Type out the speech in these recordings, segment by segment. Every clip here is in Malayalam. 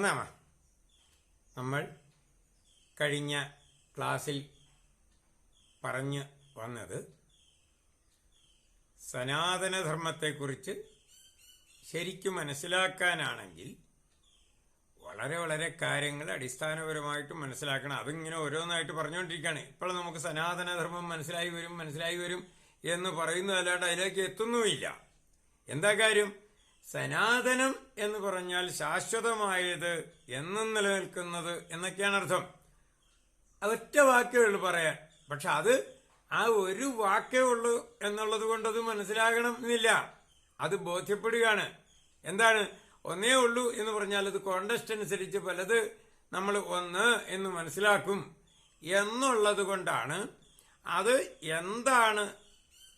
മൂന്നാമ നമ്മൾ കഴിഞ്ഞ ക്ലാസ്സിൽ പറഞ്ഞു വന്നത് സനാതനധർമ്മത്തെക്കുറിച്ച് ശരിക്കും മനസ്സിലാക്കാനാണെങ്കിൽ വളരെ വളരെ കാര്യങ്ങൾ അടിസ്ഥാനപരമായിട്ട് മനസ്സിലാക്കണം. അതിങ്ങനെ ഓരോന്നായിട്ട് പറഞ്ഞുകൊണ്ടിരിക്കുകയാണ്. ഇപ്പോൾ നമുക്ക് സനാതനധർമ്മം മനസ്സിലായി വരും മനസ്സിലായി വരും എന്ന് പറയുന്നതല്ലാണ്ട് അതിലേക്ക് എത്തുന്നുമില്ല. എന്താ കാര്യം? സനാതനം എന്ന് പറഞ്ഞാൽ ശാശ്വതമായത് എന്നും നിലനിൽക്കുന്നത് എന്നൊക്കെയാണ് അർത്ഥം. അതൊറ്റ വാക്കേ ഉള്ളൂ പറയാൻ. പക്ഷെ അത് ആ ഒരു വാക്കേ ഉള്ളൂ എന്നുള്ളത് കൊണ്ട് അത് മനസ്സിലാകണം എന്നില്ല. അത് ബോധ്യപ്പെടുകയാണ്. എന്താണ്? ഒന്നേ ഉള്ളൂ എന്ന് പറഞ്ഞാൽ അത് കോണ്ടസ്റ്റ് അനുസരിച്ച് പലത് നമ്മൾ ഒന്ന് എന്ന് മനസ്സിലാക്കും എന്നുള്ളത് കൊണ്ടാണ് അത് എന്താണ്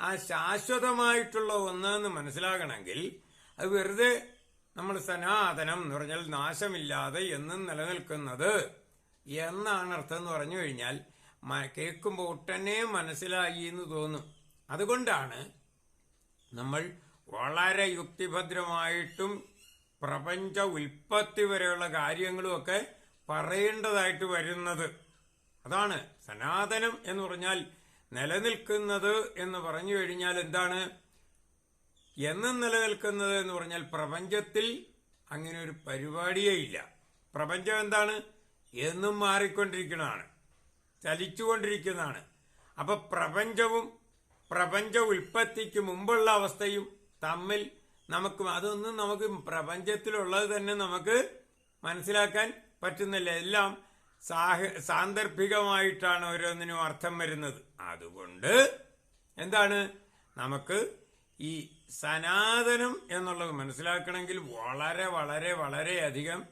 ആ ശാശ്വതമായിട്ടുള്ള ഒന്ന് എന്ന് മനസ്സിലാകണമെങ്കിൽ അത് വെറുതെ നമ്മൾ സനാതനം എന്ന് പറഞ്ഞാൽ നാശമില്ലാതെ എന്നും നിലനിൽക്കുന്നത് എന്നാണ് അർത്ഥം എന്ന് പറഞ്ഞു കഴിഞ്ഞാൽ കേൾക്കുമ്പോൾ ഒട്ടനെ മനസ്സിലായി എന്ന് തോന്നും. അതുകൊണ്ടാണ് നമ്മൾ വളരെ യുക്തിഭദ്രമായിട്ടും പ്രപഞ്ച ഉൽപ്പത്തി വരെയുള്ള കാര്യങ്ങളുമൊക്കെ പറയേണ്ടതായിട്ട് വരുന്നത്. അതാണ് സനാതനം എന്ന് പറഞ്ഞാൽ നിലനിൽക്കുന്നത് എന്ന് പറഞ്ഞു കഴിഞ്ഞാൽ എന്താണ്? എന്നും നിലനിൽക്കുന്നത് എന്ന് പറഞ്ഞാൽ പ്രപഞ്ചത്തിൽ അങ്ങനെ ഒരു പരിപാടിയേ ഇല്ല. പ്രപഞ്ചം എന്താണ്? എന്നും മാറിക്കൊണ്ടിരിക്കുന്നതാണ്. ചലിച്ചുകൊണ്ടിരിക്കുന്നതാണ്. അപ്പൊ പ്രപഞ്ചവും പ്രപഞ്ച ഉൽപ്പത്തിക്ക് മുമ്പുള്ള അവസ്ഥയും തമ്മിൽ നമുക്ക് അതൊന്നും നമുക്ക് പ്രപഞ്ചത്തിലുള്ളത് തന്നെ നമുക്ക് മനസ്സിലാക്കാൻ പറ്റുന്നില്ല. എല്ലാം സാഹ സാന്ദർഭികമായിട്ടാണ് ഓരോന്നിനും അർത്ഥം വരുന്നത്. അതുകൊണ്ട് എന്താണ്? നമുക്ക് ഈ സനാതനം എന്നുള്ളത് മനസ്സിലാക്കണമെങ്കിൽ വളരെ വളരെ വളരെയധികം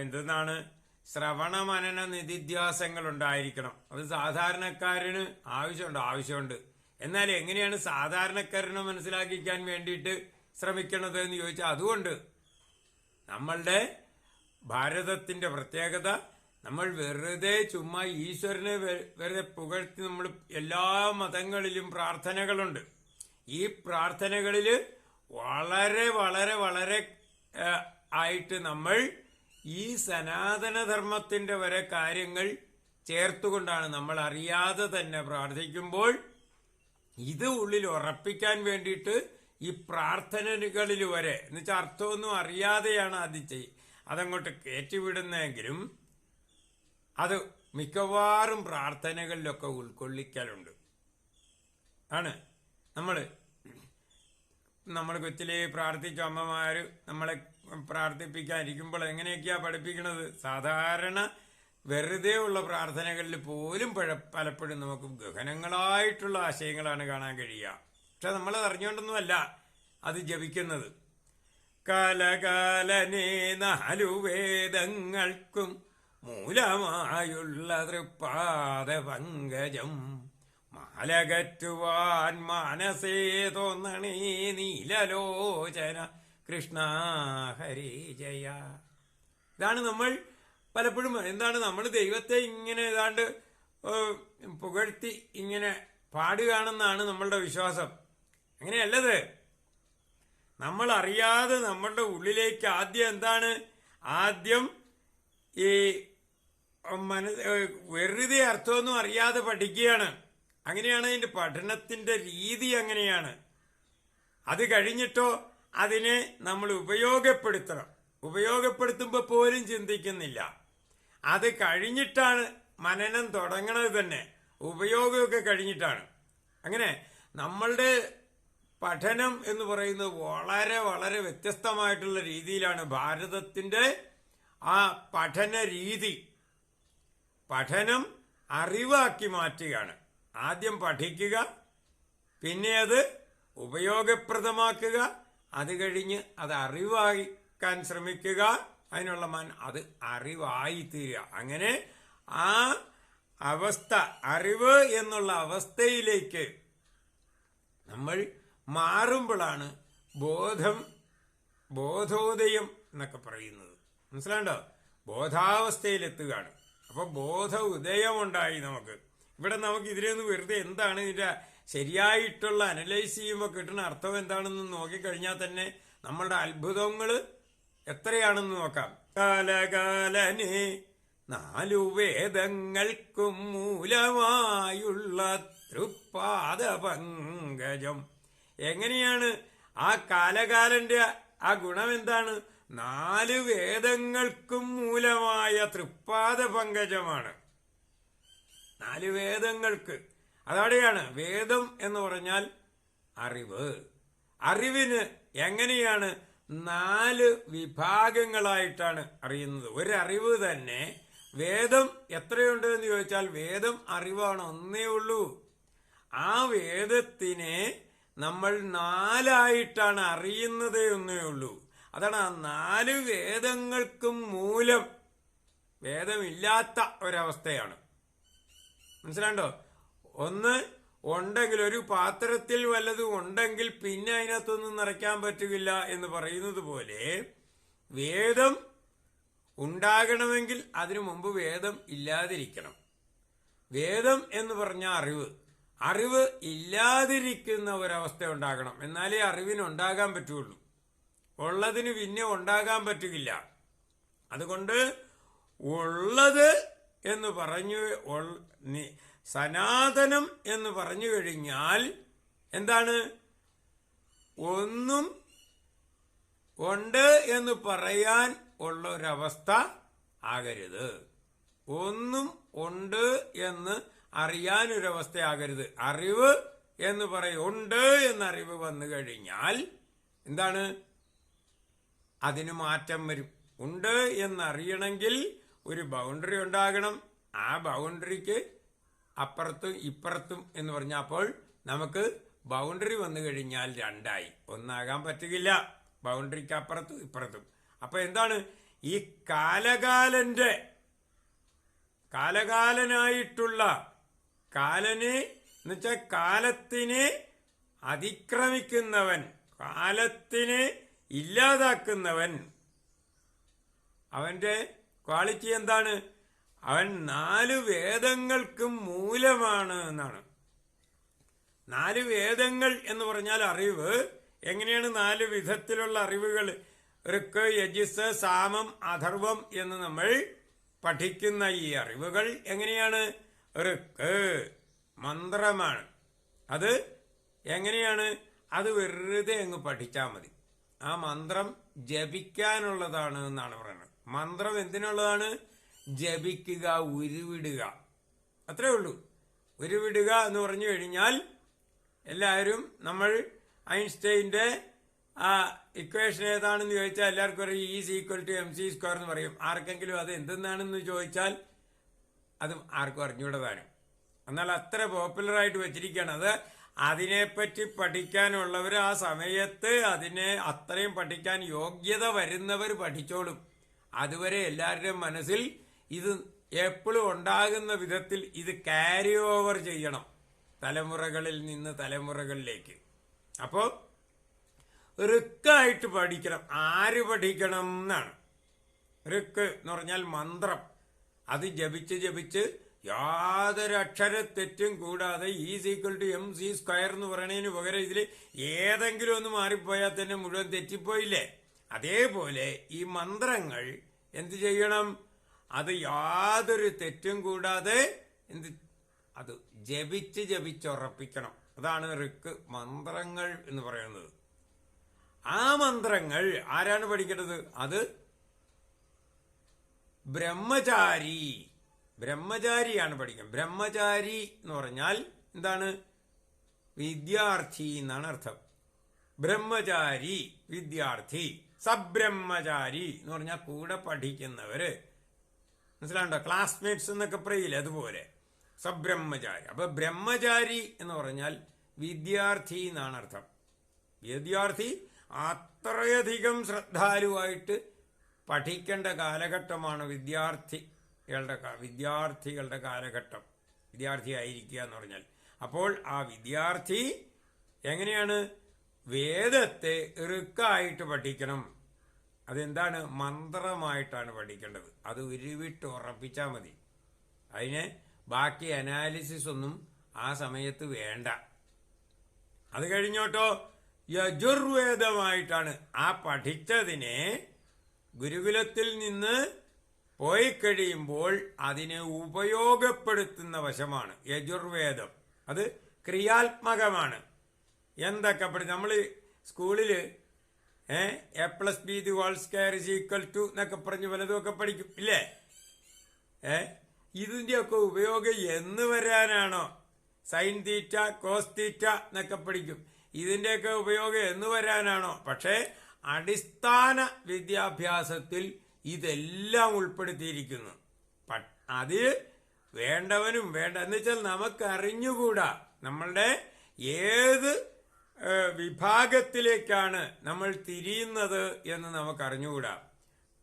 എന്തെന്നാണ്? ശ്രവണ മനന നിധിധ്യാസങ്ങൾ ഉണ്ടായിരിക്കണം. അത് സാധാരണക്കാരന് ആവശ്യമുണ്ട് ആവശ്യമുണ്ട്. എന്നാൽ എങ്ങനെയാണ് സാധാരണക്കാരനെ മനസ്സിലാക്കിക്കാൻ വേണ്ടിയിട്ട് ശ്രമിക്കണത് എന്ന് ചോദിച്ചാൽ അതുകൊണ്ട് നമ്മളുടെ ഭാരതത്തിന്റെ പ്രത്യേകത നമ്മൾ വെറുതെ ചുമ്മാ ഈശ്വരനെ വെറുതെ പുകഴ്ത്തി നമ്മൾ എല്ലാ മതങ്ങളിലും പ്രാർത്ഥനകളുണ്ട്. ഈ പ്രാർത്ഥനകളിൽ വളരെ വളരെ വളരെ ആയിട്ട് നമ്മൾ ഈ സനാതനധർമ്മത്തിന്റെ വരെ കാര്യങ്ങൾ ചേർത്തുകൊണ്ടാണ് നമ്മൾ അറിയാതെ തന്നെ പ്രാർത്ഥിക്കുമ്പോൾ ഇത് ഉള്ളിൽ ഉറപ്പിക്കാൻ വേണ്ടിയിട്ട് ഈ പ്രാർത്ഥനകളിൽ വരെ എന്നുവെച്ചാൽ അർത്ഥമൊന്നും അറിയാതെയാണ് അത് ചെയ് അതങ്ങോട്ട് കയറ്റിവിടുന്നെങ്കിലും അത് മിക്കവാറും പ്രാർത്ഥനകളിലൊക്കെ ഉൾക്കൊള്ളിക്കലുണ്ട്. ആണ്. നമ്മൾ നമ്മൾ കൊച്ചിലെ പ്രാർത്ഥിച്ച അമ്മമാർ നമ്മളെ പ്രാർത്ഥിപ്പിക്കാനിരിക്കുമ്പോൾ എങ്ങനെയൊക്കെയാ പഠിപ്പിക്കുന്നത് സാധാരണ വെറുതെ ഉള്ള പ്രാർത്ഥനകളിൽ പോലും പലപ്പോഴും നമുക്ക് ഗഹനങ്ങളായിട്ടുള്ള ആശയങ്ങളാണ് കാണാൻ കഴിയുക. പക്ഷെ നമ്മളത് അറിഞ്ഞുകൊണ്ടൊന്നുമല്ല അത് ജപിക്കുന്നത്. കലകാലനേ നാലു വേദങ്ങൾക്കും മൂലമായുള്ള തൃപ്പാദ പങ്കജം. മാലകറ്റുവാൻ മാനസേ തോന്നണേ നീലലോചന. കൃഷ്ണ ഹരിജയ ഇതാണ് നമ്മൾ പലപ്പോഴും എന്താണ് നമ്മൾ ദൈവത്തെ ഇങ്ങനെ ഏതാണ്ട് പുകഴ്ത്തി ഇങ്ങനെ പാടുകയാണെന്നാണ് നമ്മളുടെ വിശ്വാസം. അങ്ങനെയല്ലത്. നമ്മൾ അറിയാതെ നമ്മളുടെ ഉള്ളിലേക്ക് ആദ്യം എന്താണ്? ആദ്യം ഈ മന വെറുതെ അർത്ഥമൊന്നും അറിയാതെ പഠിക്കുകയാണ്. അങ്ങനെയാണ് അതിന്റെ പഠനത്തിന്റെ രീതി അങ്ങനെയാണ്. അത് കഴിഞ്ഞിട്ടോ അതിനെ നമ്മൾ ഉപയോഗപ്പെടുത്തണം. ഉപയോഗപ്പെടുത്തുമ്പോൾ പോലും ചിന്തിക്കുന്നില്ല. അത് കഴിഞ്ഞിട്ടാണ് മനനം തുടങ്ങണത് തന്നെ. ഉപയോഗമൊക്കെ കഴിഞ്ഞിട്ടാണ്. അങ്ങനെ നമ്മളുടെ പഠനം എന്ന് പറയുന്നത് വളരെ വളരെ വ്യത്യസ്തമായിട്ടുള്ള രീതിയിലാണ് ഭാരതത്തിന്റെ ആ പഠന രീതി. പഠനം അറിവാക്കി മാറ്റുകയാണ്. ആദ്യം പഠിക്കുക പിന്നെ അത് ഉപയോഗപ്രദമാക്കുക അത് കഴിഞ്ഞ് അത് അറിവാക്കാൻ ശ്രമിക്കുക. അതിനുള്ള മാൻ അത് അറിവായി തീരുക. അങ്ങനെ ആ അവസ്ഥ അറിവ് എന്നുള്ള അവസ്ഥയിലേക്ക് നമ്മൾ മാറുമ്പോഴാണ് ബോധം ബോധോദയം എന്നൊക്കെ പറയുന്നത്. മനസ്സിലാണ്ടോ ബോധാവസ്ഥയിലെത്തുകയാണ്. അപ്പൊ ബോധ ഉദയമുണ്ടായി നമുക്ക്. ഇവിടെ നമുക്ക് ഇതിലൊന്ന് വെറുതെ എന്താണ് ഇതിന്റെ ശരിയായിട്ടുള്ള അനലൈസ് ചെയ്യുമ്പോൾ കിട്ടുന്ന അർത്ഥം എന്താണെന്ന് നോക്കിക്കഴിഞ്ഞാൽ തന്നെ നമ്മളുടെ അത്ഭുതങ്ങൾ എത്രയാണെന്ന് നോക്കാം. കാലകാലനെ നാലു വേദങ്ങൾക്കും മൂലമായുള്ള തൃപ്പാദ പങ്കജം എങ്ങനെയാണ് ആ കാലകാലന്റെ ആ ഗുണം എന്താണ്? നാല് വേദങ്ങൾക്കും മൂലമായ തൃപ്പാദ പങ്കജമാണ്. നാല് വേദങ്ങൾക്ക്. അതവിടെയാണ് വേദം എന്ന് പറഞ്ഞാൽ അറിവ്. അറിവിന് എങ്ങനെയാണ് നാല് വിഭാഗങ്ങളായിട്ടാണ് അറിയുന്നത്. ഒരറിവ് തന്നെ വേദം എത്രയുണ്ട് എന്ന് ചോദിച്ചാൽ വേദം അറിവാണ് ഒന്നേ ഉള്ളൂ. ആ വേദത്തിനെ നമ്മൾ നാലായിട്ടാണ് അറിയുന്നതേ ഒന്നേ ഉള്ളൂ. അതാണ് ആ നാല് വേദങ്ങൾക്കും മൂലം വേദമില്ലാത്ത ഒരവസ്ഥയാണ്. മനസ്സിലാണ്ടോ ഒന്ന് ഉണ്ടെങ്കിൽ ഒരു പാത്രത്തിൽ വല്ലതും ഉണ്ടെങ്കിൽ പിന്നെ അതിനകത്തൊന്നും നിറയ്ക്കാൻ പറ്റുകയില്ല എന്ന് പറയുന്നത് പോലെ വേദം ഉണ്ടാകണമെങ്കിൽ അതിനു മുമ്പ് വേദം ഇല്ലാതിരിക്കണം. വേദം എന്ന് പറഞ്ഞ അറിവ്. അറിവ് ഇല്ലാതിരിക്കുന്ന ഒരവസ്ഥ ഉണ്ടാകണം. എന്നാലേ അറിവിന് ഉണ്ടാകാൻ പറ്റുള്ളൂ. ഉള്ളതിന് പിന്നെ ഉണ്ടാകാൻ പറ്റുകയില്ല അതുകൊണ്ട് ഉള്ളത് എന്ന് പറഞ്ഞു സനാതനം എന്ന് പറഞ്ഞു കഴിഞ്ഞാൽ എന്താണ്? ഒന്നും ഉണ്ട് എന്ന് പറയാൻ ഉള്ള ഒരവസ്ഥ ആകരുത്. ഒന്നും ഉണ്ട് എന്ന് ആകരുത്. അറിവ് എന്ന് പറയുണ്ട് എന്ന് അറിവ് വന്നു കഴിഞ്ഞാൽ എന്താണ്? അതിന് മാറ്റം വരും. ഉണ്ട് എന്നറിയണമെങ്കിൽ ഒരു ബൗണ്ടറി ഉണ്ടാകണം. ആ ബൗണ്ടറിക്ക് അപ്പുറത്തും ഇപ്പുറത്തും എന്ന് പറഞ്ഞപ്പോൾ നമുക്ക് ബൗണ്ടറി വന്നു കഴിഞ്ഞാൽ രണ്ടായി. ഒന്നാകാൻ പറ്റുകയില്ല. ബൗണ്ടറിക്ക് അപ്പുറത്തും ഇപ്പുറത്തും. അപ്പൊ എന്താണ്? ഈ കാലകാലന്റെ കാലകാലനായിട്ടുള്ള കാലനെ എന്നുവെച്ചാൽ കാലത്തിനെ അതിക്രമിക്കുന്നവൻ കാലത്തിനെ ഇല്ലാതാക്കുന്നവൻ അവന്റെ ക്വാളിറ്റി എന്താണ്? അവൻ നാല് വേദങ്ങൾക്കും മൂലമാണ് എന്നാണ്. നാല് വേദങ്ങൾ എന്ന് പറഞ്ഞാൽ അറിവ്. എങ്ങനെയാണ് നാല് വിധത്തിലുള്ള അറിവുകൾ? ഋക്ക് യജിസ് സാമം അഥർവം എന്ന് നമ്മൾ പഠിക്കുന്ന ഈ അറിവുകൾ എങ്ങനെയാണ്? ഋക്ക് മന്ത്രമാണ്. അത് എങ്ങനെയാണ്? അത് വെറുതെ അങ്ങ് പഠിച്ചാൽ മതി. ആ മന്ത്രം ജപിക്കാനുള്ളതാണ് എന്നാണ് പറയുന്നത്. മന്ത്രം എന്തിനുള്ളതാണ്? ജപിക്കുക ഉരുവിടുക. അത്രേ ഉള്ളൂ. ഉരുവിടുക എന്ന് പറഞ്ഞു കഴിഞ്ഞാൽ എല്ലാവരും നമ്മൾ ഐൻസ്റ്റൈന്റെ ആ ഇക്വേഷൻ ഏതാണെന്ന് ചോദിച്ചാൽ എല്ലാവർക്കും അറിയാം. Is equal to M C square എന്ന് പറയും. ആർക്കെങ്കിലും അത് എന്തെന്നാണെന്ന് ചോദിച്ചാൽ അതും ആർക്കും അറിഞ്ഞൂടതാനും എന്നാൽ അത്ര പോപ്പുലറായിട്ട് വെച്ചിരിക്കുകയാണ്. അത് അതിനെപ്പറ്റി പഠിക്കാനുള്ളവർ ആ സമയത്ത് അതിനെ അത്രയും പഠിക്കാൻ യോഗ്യത വരുന്നവർ പഠിച്ചോളും. അതുവരെ എല്ലാവരുടെയും മനസ്സിൽ ഇത് എപ്പോഴും ഉണ്ടാകുന്ന വിധത്തിൽ ഇത് ക്യാരി ഓവർ ചെയ്യണം തലമുറകളിൽ നിന്ന് തലമുറകളിലേക്ക്. അപ്പോൾ റിക്കായിട്ട് പഠിക്കണം. ആര് പഠിക്കണം എന്നാണ്. റിക്ക് എന്ന് പറഞ്ഞാൽ മന്ത്രം. അത് ജപിച്ച് ജപിച്ച് യാതൊരു അക്ഷര തെറ്റും കൂടാതെ is equal to M C square എന്ന് പറയുന്നതിന് പകരം ഇതിൽ ഏതെങ്കിലും ഒന്ന് മാറിപ്പോയാൽ തന്നെ മുഴുവൻ തെറ്റിപ്പോയില്ലേ? അതേപോലെ ഈ മന്ത്രങ്ങൾ എന്ത് ചെയ്യണം? അത് യാതൊരു തെറ്റും കൂടാതെ എന്ത് അത് ജപിച്ച് ജപിച്ചുറപ്പിക്കണം. അതാണ് റിക്ക് മന്ത്രങ്ങൾ എന്ന് പറയുന്നത്. ആ മന്ത്രങ്ങൾ ആരാണ് പഠിക്കേണ്ടത്? അത് ബ്രഹ്മചാരി. ബ്രഹ്മചാരിയാണ് പഠിക്കുന്നത്. ബ്രഹ്മചാരി എന്ന് പറഞ്ഞാൽ എന്താണ്? വിദ്യാർത്ഥി എന്നാണ് അർത്ഥം. ബ്രഹ്മചാരി വിദ്യാർത്ഥി സബ്രഹ്മചാരി എന്ന് പറഞ്ഞാൽ കൂടെ പഠിക്കുന്നവര്. മനസ്സിലാണ്ടോ? ക്ലാസ്മേറ്റ്സ് എന്നൊക്കെ പറയില്ലേ അതുപോലെ. സബ്രഹ്മചാരി. അപ്പൊ ബ്രഹ്മചാരി എന്ന് പറഞ്ഞാൽ വിദ്യാർത്ഥി എന്നാണ് അർത്ഥം. വിദ്യാർത്ഥി അത്രയധികം ശ്രദ്ധാലുവായിട്ട് പഠിക്കേണ്ട കാലഘട്ടമാണ് വിദ്യാർത്ഥികളുടെ കാ- വിദ്യാർത്ഥികളുടെ കാലഘട്ടം. വിദ്യാർത്ഥിയായിരിക്കുക എന്ന് പറഞ്ഞാൽ. അപ്പോൾ ആ വിദ്യാർത്ഥി എങ്ങനെയാണ്? വേദത്തെ ഇറുക്കായിട്ട് പഠിക്കണം. അതെന്താണ്? മന്ത്രമായിട്ടാണ് പഠിക്കേണ്ടത്. അത് ഉരുവിട്ട് ഉറപ്പിച്ചാൽ മതി. അതിന് ബാക്കി അനാലിസിസ് ഒന്നും ആ സമയത്ത് വേണ്ട. അത് കഴിഞ്ഞോട്ടോ? യജുർവേദമായിട്ടാണ് ആ പഠിച്ചതിനെ ഗുരുകുലത്തിൽ നിന്ന് പോയി കഴിയുമ്പോൾ അതിനെ ഉപയോഗപ്പെടുത്തുന്ന വശമാണ്. യജുർവേദം. അത് ക്രിയാത്മകമാണ്. എന്തൊക്കെ പഠി നമ്മൾ സ്കൂളിൽ A plus B the whole square is equal to എന്നൊക്കെ പറഞ്ഞ് വലതുമൊക്കെ പഠിക്കും ഇല്ലേ? ഏ ഇതിന്റെയൊക്കെ ഉപയോഗം എന്ന് വരാനാണോ? സൈൻ തീറ്റ കോസ് തീറ്റ എന്നൊക്കെ പഠിക്കും. ഇതിന്റെയൊക്കെ ഉപയോഗം എന്ന് വരാനാണോ? പക്ഷേ അടിസ്ഥാന വിദ്യാഭ്യാസത്തിൽ ഇതെല്ലാം ഉൾപ്പെടുത്തിയിരിക്കുന്നു. അതിൽ അത് വേണ്ടവനും വേണ്ട. എന്ന് വെച്ചാൽ നമുക്ക് അറിഞ്ഞുകൂടാ നമ്മളുടെ ഏത് വിഭാഗത്തിലേക്കാണ് നമ്മൾ തിരിയുന്നത് എന്ന് നമുക്ക് അറിഞ്ഞുകൂടാ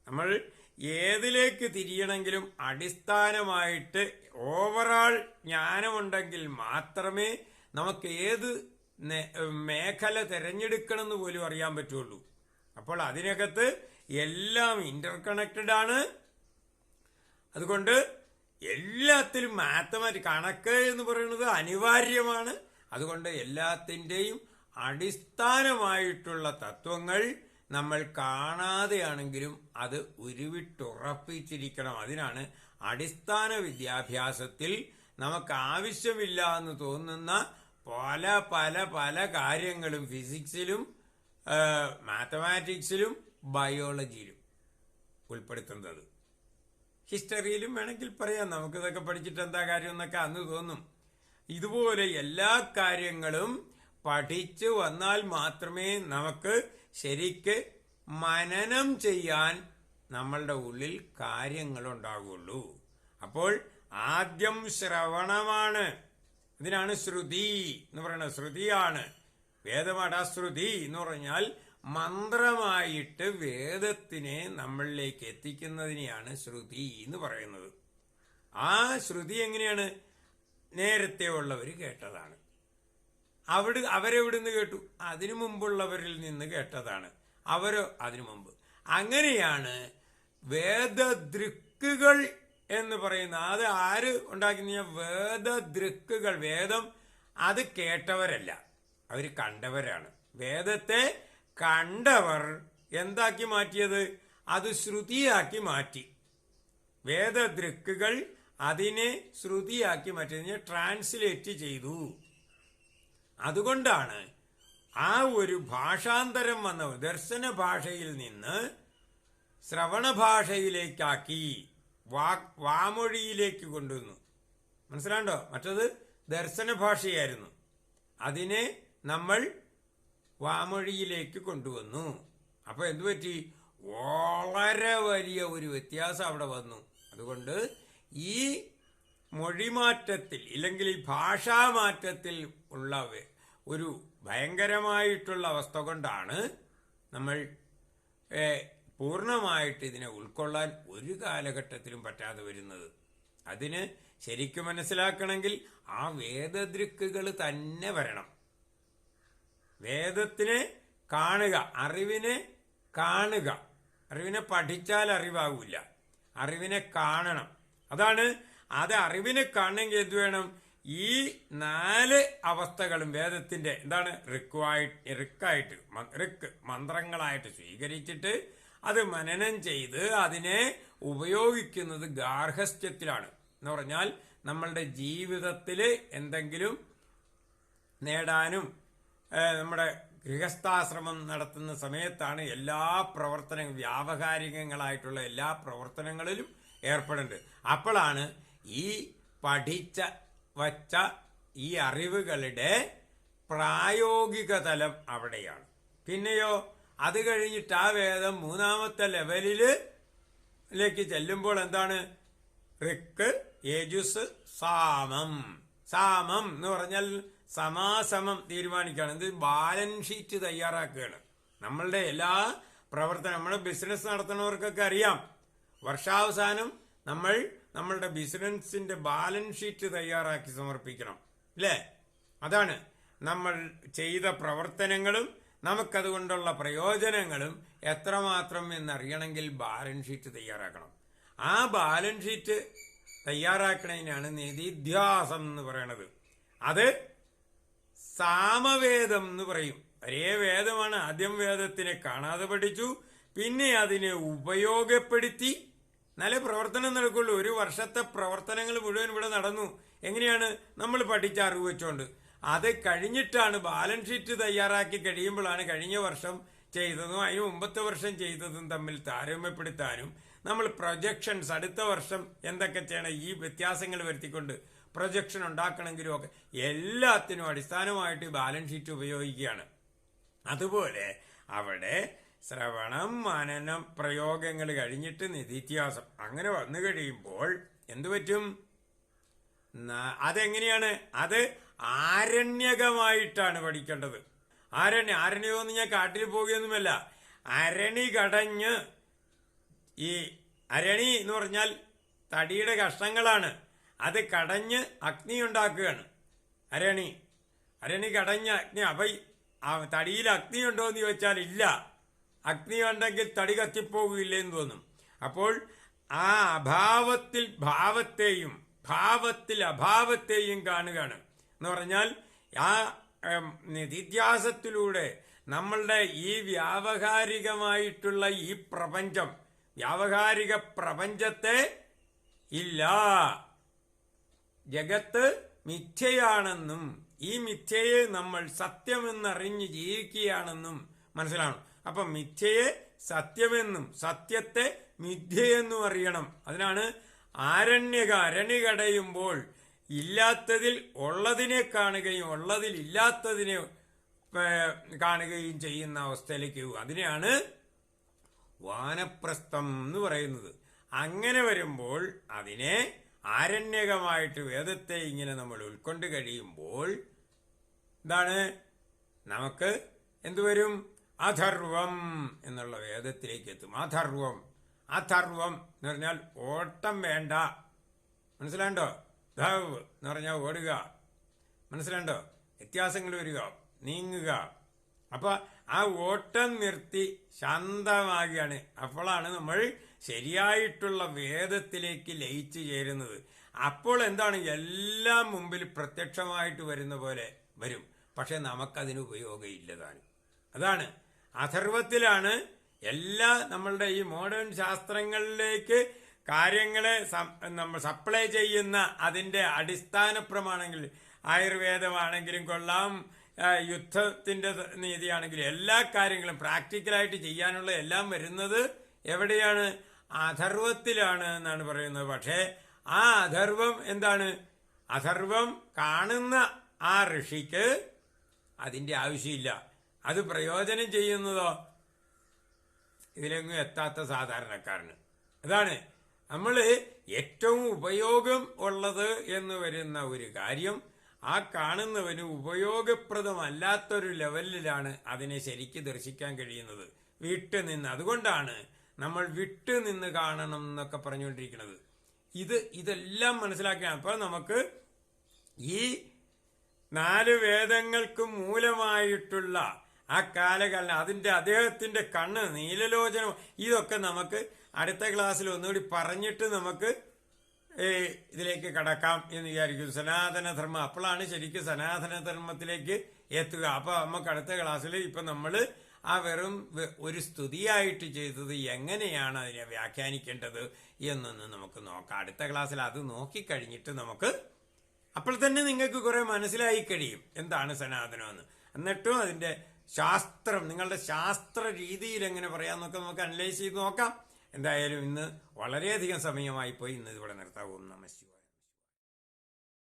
നമ്മൾ ഏതിലേക്ക് തിരിയണമെങ്കിലും അടിസ്ഥാനമായിട്ട് ഓവറാൾ ജ്ഞാനമുണ്ടെങ്കിൽ മാത്രമേ നമുക്ക് ഏത് മേഖല തിരഞ്ഞെടുക്കണമെന്ന് പോലും അറിയാൻ പറ്റുള്ളൂ. അപ്പോൾ അതിനകത്ത് എല്ലാം ഇന്റർ കണക്റ്റഡ് ആണ്. അതുകൊണ്ട് എല്ലാത്തിലും മാത്തമാറ്റിക് കണക്ക് എന്ന് പറയുന്നത് അനിവാര്യമാണ്. അതുകൊണ്ട് എല്ലാത്തിന്റെയും അടിസ്ഥാനമായിട്ടുള്ള തത്വങ്ങൾ നമ്മൾ കാണാതെയാണെങ്കിലും അത് ഉരുവിട്ടുറപ്പിച്ചിരിക്കണം. അതിനാണ് അടിസ്ഥാന വിദ്യാഭ്യാസത്തിൽ നമുക്ക് ആവശ്യമില്ല എന്ന് തോന്നുന്ന പല പല പല കാര്യങ്ങളും ഫിസിക്സിലും മാത്തമാറ്റിക്സിലും ബയോളജിയിലും ഉൾപ്പെടുത്തുന്നത്. ഹിസ്റ്ററിയിലും വേണമെങ്കിൽ പറയാം. നമുക്കിതൊക്കെ പഠിച്ചിട്ട് എന്താ കാര്യം എന്നൊക്കെ അന്ന് തോന്നും. ഇതുപോലെ എല്ലാ കാര്യങ്ങളും പഠിച്ചു വന്നാൽ മാത്രമേ നമുക്ക് ശരിക്ക് മനനം ചെയ്യാൻ നമ്മളുടെ ഉള്ളിൽ കാര്യങ്ങളുണ്ടാകുള്ളൂ അപ്പോൾ ആദ്യം ശ്രവണമാണ്. ഇതിനാണ് ശ്രുതി എന്ന് പറയുന്നത്. ശ്രുതിയാണ്. വേദമാടാ ശ്രുതി എന്ന് പറഞ്ഞാൽ മന്ത്രമായിട്ട് വേദത്തിനെ നമ്മളിലേക്ക് എത്തിക്കുന്നതിനെയാണ് ശ്രുതി എന്ന് പറയുന്നത്. ആ ശ്രുതി എങ്ങനെയാണ്? നേരത്തെ ഉള്ളവർ കേട്ടതാണ്. അവിടെ അവരെവിടുന്ന് കേട്ടു? അതിനു മുമ്പുള്ളവരിൽ നിന്ന് കേട്ടതാണ്. അവരോ? അതിനു മുമ്പ്. അങ്ങനെയാണ് വേദദൃക്കുകൾ എന്ന് പറയുന്ന അത് ആര് ഉണ്ടാക്കുന്ന വേദദൃക്കുകൾ വേദം അത് കേട്ടവരല്ല. അവർ കണ്ടവരാണ്. വേദത്തെ കണ്ടവർ എന്താക്കി മാറ്റിയത്? അത് ശ്രുതിയാക്കി മാറ്റി. വേദദൃക്കുകൾ അതിനെ ശ്രുതിയാക്കി മാറ്റി. ട്രാൻസ്ലേറ്റ് ചെയ്തു. അതുകൊണ്ടാണ് ആ ഒരു ഭാഷാന്തരം വന്ന ദർശന ഭാഷയിൽ നിന്ന് ശ്രവണ ഭാഷയിലേക്കാക്കി വാ വാമൊഴിയിലേക്ക് കൊണ്ടുവന്നു. മനസ്സിലാണ്ടോ? മറ്റത് ദർശന ഭാഷയായിരുന്നു. അതിനെ നമ്മൾ വാമൊഴിയിലേക്ക് കൊണ്ടുവന്നു. അപ്പോൾ എന്തുപറ്റി വളരെ വലിയ ഒരു വ്യത്യാസം അവിടെ വന്നു. അതുകൊണ്ട് ഈ മൊഴിമാറ്റത്തിൽ ഇല്ലെങ്കിൽ ഈ ഭാഷാമാറ്റത്തിൽ ഉള്ള ഒരു ഭയങ്കരമായിട്ടുള്ള അവസ്ഥ കൊണ്ടാണ് നമ്മൾ പൂർണമായിട്ട് ഇതിനെ ഉൾക്കൊള്ളാൻ ഒരു കാലഘട്ടത്തിലും പറ്റാതെ വരുന്നത്. അതിന് ശരിക്കും മനസ്സിലാക്കണമെങ്കിൽ ആ വേദദൃക്കുകൾ തന്നെ വരണം. വേദത്തിനെ കാണുക അറിവിനെ കാണുക. അറിവിനെ പഠിച്ചാൽ അറിവാകൂല അറിവിനെ കാണണം. അതാണ് അത് അറിവിനെ കാണണമെങ്കിൽ എന്ത് വേണം? ഈ നാല് അവസ്ഥകളും വേദത്തിന്റെ എന്താണ്? ഋക്കുവായിട്ട് ഋക്കായിട്ട് റിക്ക് മന്ത്രങ്ങളായിട്ട് സ്വീകരിച്ചിട്ട് അത് മനനം ചെയ്ത് അതിനെ ഉപയോഗിക്കുന്നത് ഗാർഹസ്ഥ്യത്തിലാണ്. എന്ന് പറഞ്ഞാൽ നമ്മളുടെ ജീവിതത്തിൽ എന്തെങ്കിലും നേടാനും നമ്മുടെ ഗൃഹസ്ഥാശ്രമം നടത്തുന്ന സമയത്താണ് എല്ലാ പ്രവർത്തന വ്യാവഹാരികങ്ങളായിട്ടുള്ള എല്ലാ പ്രവർത്തനങ്ങളിലും ഏർപ്പെടേണ്ടത്. അപ്പോഴാണ് ഈ പഠിച്ച വച്ച ഈ അറിവുകളുടെ പ്രായോഗിക തലം അവിടെയാണ്. പിന്നെയോ അത് കഴിഞ്ഞിട്ട് ആ വേദം മൂന്നാമത്തെ ലെവലിലേക്ക് ചെല്ലുമ്പോൾ എന്താണ്? ഋക്ക് യജുസ് സാമം. സാമം എന്ന് പറഞ്ഞാൽ സമാസമം തീരുമാനിക്കുകയാണ്. ഇത് ബാലൻസ് ഷീറ്റ് തയ്യാറാക്കുകയാണ്. നമ്മളുടെ എല്ലാ പ്രവർത്തനം നമ്മൾ ബിസിനസ് നടത്തുന്നവർക്കൊക്കെ അറിയാം. വർഷാവസാനം നമ്മൾ നമ്മളുടെ ബിസിനസിന്റെ ബാലൻസ് ഷീറ്റ് തയ്യാറാക്കി സമർപ്പിക്കണം. അല്ലേ? അതാണ് നമ്മൾ ചെയ്ത പ്രവർത്തനങ്ങളും നമുക്കതുകൊണ്ടുള്ള പ്രയോജനങ്ങളും എത്രമാത്രം എന്നറിയണമെങ്കിൽ ബാലൻസ് ഷീറ്റ് തയ്യാറാക്കണം. ആ ബാലൻസ് ഷീറ്റ് തയ്യാറാക്കുന്നതിനാണ് നിധിധ്യാസം എന്ന് പറയണത്. അത് സാമവേദം എന്ന് പറയും. ഒരേ വേദമാണ്. ആദ്യം വേദത്തിനെ കാണാതെ പഠിച്ചു. പിന്നെ അതിനെ ഉപയോഗപ്പെടുത്തി. നല്ല പ്രവർത്തനം നടക്കുള്ളൂ. ഒരു വർഷത്തെ പ്രവർത്തനങ്ങൾ മുഴുവൻ ഇവിടെ നടന്നു. എങ്ങനെയാണ്? നമ്മൾ പഠിച്ച അറിവ് വെച്ചോണ്ട്. അത് കഴിഞ്ഞിട്ടാണ് ബാലൻസ് ഷീറ്റ് തയ്യാറാക്കി കഴിയുമ്പോഴാണ് കഴിഞ്ഞ വർഷം ചെയ്തതും അതിന് മുമ്പത്തെ വർഷം ചെയ്തതും തമ്മിൽ താരതമ്യപ്പെടുത്താനും നമ്മൾ പ്രൊജക്ഷൻസ് അടുത്ത വർഷം എന്തൊക്കെ ചെയ്യണം ഈ വ്യത്യാസങ്ങൾ വരുത്തിക്കൊണ്ട് പ്രൊജക്ഷൻ ഉണ്ടാക്കണമെങ്കിലും ഒക്കെ എല്ലാത്തിനും അടിസ്ഥാനമായിട്ട് ബാലൻസ് ഷീറ്റ് ഉപയോഗിക്കുകയാണ്. അതുപോലെ അവിടെ ശ്രവണം മനനം പ്രയോഗങ്ങൾ കഴിഞ്ഞിട്ട് നിധിത്യാസം അങ്ങനെ വന്നു കഴിയുമ്പോൾ എന്തു പറ്റും? അതെങ്ങനെയാണ്? അത് ആരണ്യകമായിട്ടാണ് പഠിക്കേണ്ടത്. ആരണ്യ ആരണ്യമെന്ന് ഞാൻ കാട്ടിൽ പോകുകയൊന്നുമല്ല. അരണി കടഞ്ഞ് ഈ അരണി എന്ന് പറഞ്ഞാൽ തടിയുടെ കഷ്ണങ്ങളാണ്. അത് കടഞ്ഞ് അഗ്നി ഉണ്ടാക്കുകയാണ്. അരണി അരണി കടഞ്ഞ അഗ്നി അവൈ തടിയിൽ അഗ്നി ഉണ്ടോ എന്ന് ചോദിച്ചാൽ ഇല്ല. അഗ്നി ഉണ്ടെങ്കിൽ തടി കത്തിപ്പോകില്ലേ എന്ന് തോന്നും. അപ്പോൾ ആ അഭാവത്തിൽ ഭാവത്തെയും ഭാവത്തിൽ അഭാവത്തെയും കാണുകയാണ്. എന്ന് പറഞ്ഞാൽ ആ ഉം, നിധിധ്യാസത്തിലൂടെ നമ്മളുടെ ഈ വ്യാവഹാരികമായിട്ടുള്ള ഈ പ്രപഞ്ചം വ്യാവഹാരിക പ്രപഞ്ചത്തെ ഇല്ല. ജഗത്ത് മിഥ്യയാണെന്നും ഈ മിഥ്യയെ നമ്മൾ സത്യമെന്നറിഞ്ഞ് ജീവിക്കുകയാണെന്നും മനസ്സിലാണ് അപ്പം മിഥ്യയെ സത്യമെന്നും സത്യത്തെ മിഥ്യയെന്നും അറിയണം. അതിനാണ് ആരണ്യക അരണി കടയുമ്പോൾ ഇല്ലാത്തതിൽ ഉള്ളതിനെ കാണുകയും ഉള്ളതിൽ ഇല്ലാത്തതിനെ കാണുകയും ചെയ്യുന്ന അവസ്ഥയിലേക്ക്. അതിനെയാണ് വാനപ്രസ്ഥം എന്ന് പറയുന്നത്. അങ്ങനെ വരുമ്പോൾ അതിനെ ആരണ്യകമായിട്ട് വേദത്തെ ഇങ്ങനെ നമ്മൾ ഉൾക്കൊണ്ട് കഴിയുമ്പോൾ എന്താണ്? നമുക്ക് എന്തുവരും അഥർവം എന്നുള്ള വേദത്തിലേക്ക് എത്തും. അഥർവം. അഥർവം എന്ന് പറഞ്ഞാൽ ഓട്ടം വേണ്ട. മനസ്സിലാണ്ടോ? ധവ് എന്ന് പറഞ്ഞാൽ ഓടുക. മനസ്സിലാണ്ടോ? വ്യത്യാസങ്ങൾ വരിക നീങ്ങുക. അപ്പൊ ആ ഓട്ടം നിർത്തി ശാന്തമാകുകയാണ്. അപ്പോഴാണ് നമ്മൾ ശരിയായിട്ടുള്ള വേദത്തിലേക്ക് ലയിച്ചു ചേരുന്നത്. അപ്പോൾ എന്താണ്? എല്ലാം മുമ്പിൽ പ്രത്യക്ഷമായിട്ട് വരുന്ന പോലെ വരും. പക്ഷെ നമുക്കതിന് ഉപയോഗമില്ലതാനും അതാണ്. അഥർവത്തിലാണ് എല്ലാ നമ്മളുടെ ഈ മോഡേൺ ശാസ്ത്രങ്ങളിലേക്ക് കാര്യങ്ങളെ നമ്മൾ സപ്ലൈ ചെയ്യുന്ന അതിന്റെ അടിസ്ഥാന പ്രമാണങ്ങൾ. ആയുർവേദമാണെങ്കിലും കൊള്ളാം യുദ്ധത്തിന്റെ നീതിയാണെങ്കിലും എല്ലാ കാര്യങ്ങളും പ്രാക്ടിക്കലായിട്ട് ചെയ്യാനുള്ള എല്ലാം വരുന്നത് എവിടെയാണ്? അഥർവത്തിലാണ് എന്നാണ് പറയുന്നത്. പക്ഷേ ആ അധർവം എന്താണ്? അധർവം കാണുന്ന ആ ഋഷിക്ക് അതിന്റെ ആവശ്യമില്ല. അത് പ്രയോജനം ചെയ്യുന്നതോ? ഇതിലെങ്ങും എത്താത്ത സാധാരണക്കാരന്. അതാണ്. നമ്മൾ ഏറ്റവും ഉപയോഗം ഉള്ളത് എന്ന് വരുന്ന ഒരു കാര്യം ആ കാണുന്നവന് ഉപയോഗപ്രദമല്ലാത്തൊരു ലെവലിലാണ് അതിനെ ശരിക്ക് ദർശിക്കാൻ കഴിയുന്നത്. വീട്ടിൽ വിട്ടുനിന്ന് അതുകൊണ്ടാണ് നമ്മൾ വിട്ടുനിന്ന് കാണണം എന്നൊക്കെ പറഞ്ഞുകൊണ്ടിരിക്കുന്നത്. ഇത് ഇതെല്ലാം മനസ്സിലാക്കിയാണ്. അപ്പോൾ നമുക്ക് ഈ നാല് വേദങ്ങൾക്ക് മൂലമായിട്ടുള്ള ആ കാലഘട്ടം അതിന്റെ അദ്ദേഹത്തിന്റെ കണ്ണ് നീലലോചനം ഇതൊക്കെ നമുക്ക് അടുത്ത ക്ലാസ്സിൽ ഒന്നുകൂടി പറഞ്ഞിട്ട് നമുക്ക് ഇതിലേക്ക് കടക്കാം എന്ന് വിചാരിക്കുന്നു. സനാതനധർമ്മം. അപ്പോഴാണ് ശരിക്കും സനാതനധർമ്മത്തിലേക്ക് എത്തുക. അപ്പോൾ നമുക്ക് അടുത്ത ക്ലാസ്സിൽ ഇപ്പൊ നമ്മൾ ആ വെറും ഒരു സ്തുതിയായിട്ട് ചെയ്തത് എങ്ങനെയാണ് അതിനെ വ്യാഖ്യാനിക്കേണ്ടത് എന്നൊന്ന് നമുക്ക് നോക്കാം. അടുത്ത ക്ലാസ്സിൽ അത് നോക്കിക്കഴിഞ്ഞിട്ട് നമുക്ക് അപ്പോൾ തന്നെ നിങ്ങൾക്ക് കുറെ മനസ്സിലായി കഴിയും. എന്താണ് സനാതനം എന്ന്. എന്നിട്ടും അതിന്റെ ശാസ്ത്രം നിങ്ങളുടെ ശാസ്ത്ര രീതിയിൽ എങ്ങനെ പറയാമെന്നൊക്കെ നമുക്ക് അനലൈസ് ചെയ്ത് നോക്കാം. എന്തായാലും ഇന്ന് വളരെയധികം സമയമായി പോയി. ഇന്ന് ഇവിടെ നിർത്താവും. നമസ്കാരം